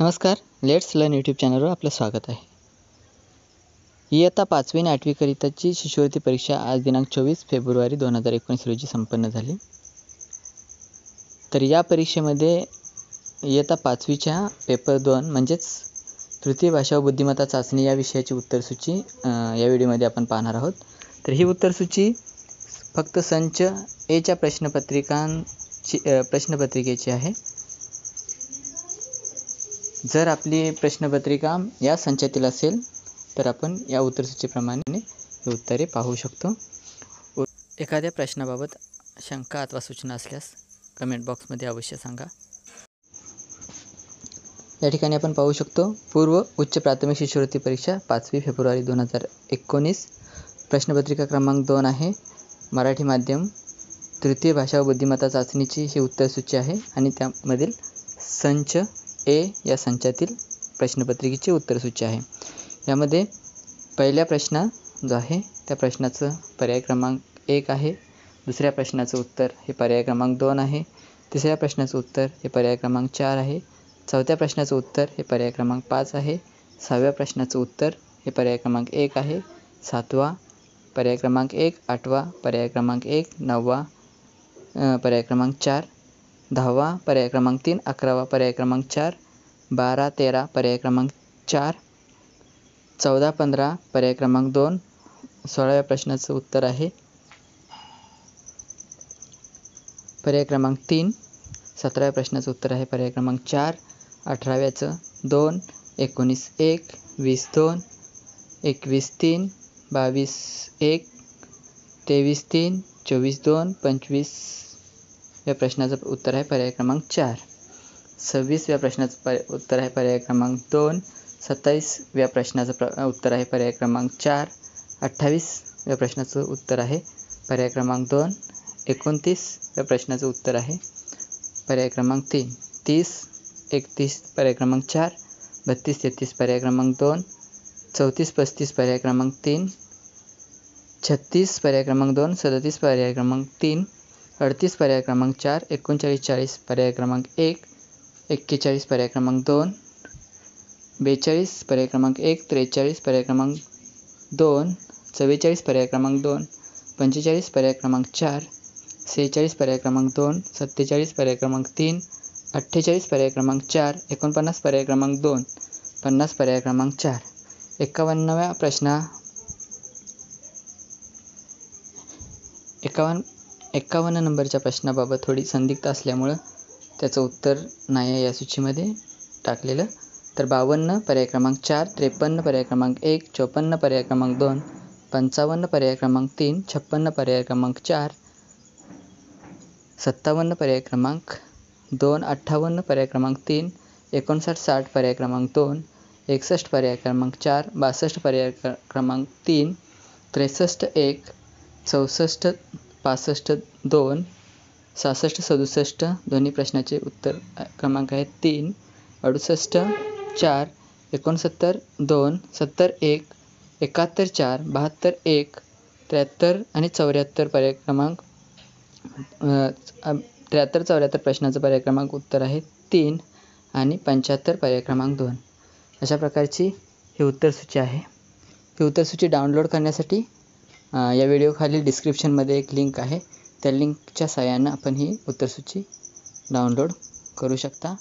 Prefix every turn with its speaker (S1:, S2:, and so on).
S1: नमस्कार let's learn YouTube चॅनलवर आपलं स्वागत आहे. इयत्ता पाचवी आणि आठवीकरिताची शिष्यवृत्ती परीक्षा आज दिनांक चोवीस फेब्रुवारी दोन हजार एकोणीस रोजी संपन्न झाली. तर या परीक्षेमध्ये इयत्ता पाचवीच्या पेपर दोन म्हणजेच तृतीय भाषा व बुद्धिमत्ता चाचणी या विषयाची उत्तरसूची या व्हिडिओमध्ये आपण पाहणार आहोत. तर ही उत्तरसूची फक्त संच एच्या प्रश्नपत्रिकांची प्रश्नपत्रिकेची आहे. जर आपली प्रश्नपत्रिका या संचातील असेल तर आपण या उत्तरसूचीप्रमाणे उत्तरे पाहू शकतो. उ- एखाद्या प्रश्नाबाबत शंका अथवा सूचना असल्यास कमेंट बॉक्समध्ये अवश्य सांगा. या ठिकाणी आपण पाहू शकतो पूर्व उच्च प्राथमिक शिष्यवृत्ती परीक्षा पाचवी फेब्रुवारी दोन हजार एकोणीस प्रश्नपत्रिका क्रमांक दोन आहे मराठी माध्यम तृतीय भाषा व बुद्धिमत्ता चाचणीची ही उत्तरसूची आहे आणि त्यामधील संच ए या संचातील प्रश्नपत्रिकेची उत्तरसूची आहे. यामध्ये पहिल्या प्रश्न जो आहे त्या प्रश्नाचं पर्याय क्रमांक एक आहे. दुसऱ्या प्रश्नाचं उत्तर हे पर्याय क्रमांक दोन आहे. तिसऱ्या प्रश्नाचं उत्तर हे पर्याय क्रमांक चार आहे. चौथ्या प्रश्नाचं उत्तर हे पर्याय क्रमांक पाच आहे. सहाव्या प्रश्नाचं उत्तर हे पर्याय क्रमांक एक आहे. सातवा पर्याय क्रमांक एक आठवा पर्याय क्रमांक एक नववा पर्याय क्रमांक चार. दहावा पर्याय क्रमांक तीन अकरावा पर्याय क्रमांक चार बारा तेरा पर्याय क्रमांक चार चौदा पंधरा पर्याय क्रमांक दोन. सोळाव्या प्रश्नाचं उत्तर आहे. पर्याय क्रमांक तीन सतराव्या प्रश्नाचं उत्तर आहे. पर्याय क्रमांक चार अठराव्याचं दोन एकोणीस एक वीस दोन एकवीस तीन बावीस एक तेवीस तीन चोवीस दोन पंचवीस या प्रश्नाचं उत्तर आहे पर्याय क्रमांक चार सव्वीसव्या प्रश्नाचं पर उत्तर आहे पर्याय क्रमांक दोन सत्तावीसव्या प्रश्नाचं प्र उत्तर आहे पर्याय क्रमांक चार अठ्ठावीसव्या प्रश्नाचं उत्तर आहे पर्याय क्रमांक दोन एकोणतीसव्या प्रश्नाचं उत्तर आहे पर्याय क्रमांक तीन तीस एकतीस पर्याय क्रमांक चार बत्तीस तेहतीस पर्याय क्रमांक दोन चौतीस पस्तीस पर्याय क्रमांक तीन छत्तीस पर्याय क्रमांक दोन सदतीस पर्याय क्रमांक तीन अडतीस पर्याय क्रमांक चार एकोणचाळीस चाळीस पर्याय क्रमांक एक एक्केचाळीस पर्याय क्रमांक दोन बेचाळीस पर्याय क्रमांक एक त्रेचाळीस पर्याय क्रमांक दोन चव्वेचाळीस पर्याय क्रमांक दोन पंचेचाळीस पर्याय क्रमांक चार सेहेचाळीस पर्याय क्रमांक दोन सत्तेचाळीस पर्याय क्रमांक तीन अठ्ठेचाळीस पर्याय क्रमांक चार एकोणपन्नास पर्याय क्रमांक दोन पन्नास पर्याय क्रमांक चार एकावन्नव्या प्रश्ना एकावन्न एकावन्न नंबरच्या प्रश्नाबाबत थोडी संदिग्ध असल्यामुळं त्याचं उत्तर नाही आहे या सूचीमध्ये टाकलेलं तर बावन्न पर्याय क्रमांक चार त्रेपन्न पर्याय क्रमांक एक चोपन्न पर्याय क्रमांक दोन पंचावन्न पर्याय क्रमांक तीन छप्पन्न पर्याय क्रमांक चार सत्तावन्न पर्याय क्रमांक दोन अठ्ठावन्न पर्याय क्रमांक तीन एकोणसाठ साठ पर्याय क्रमांक दोन एकसष्ट पर्याय क्रमांक चार बासष्ट पर्याय क्रमांक तीन त्रेसष्ट एक चौसष्ट पासष्ट दोन सहासष्ट सदुसष्ट दोन्ही प्रश्नाचे उत्तर क्रमांक आहेत तीन अडुसष्ट चार एकोणसत्तर दोन सत्तर एक एकाहत्तर चार बहात्तर एक त्र्याहत्तर आणि चौऱ्याहत्तर पर्याय क्रमांक त्र्याहत्तर चौऱ्याहत्तर प्रश्नाचं पर्याय क्रमांक उत्तर आहे तीन आणि पंच्याहत्तर पर्याय क्रमांक दोन. अशा प्रकारची ही उत्तरसूची आहे. ही उत्तरसूची डाउनलोड करण्यासाठी या व्हिडिओखाली डिस्क्रिप्शनमध्ये एक लिंक आहे. त्या लिंकच्या सहाय्यानं आपण ही उत्तरसूची डाउनलोड करू शकता.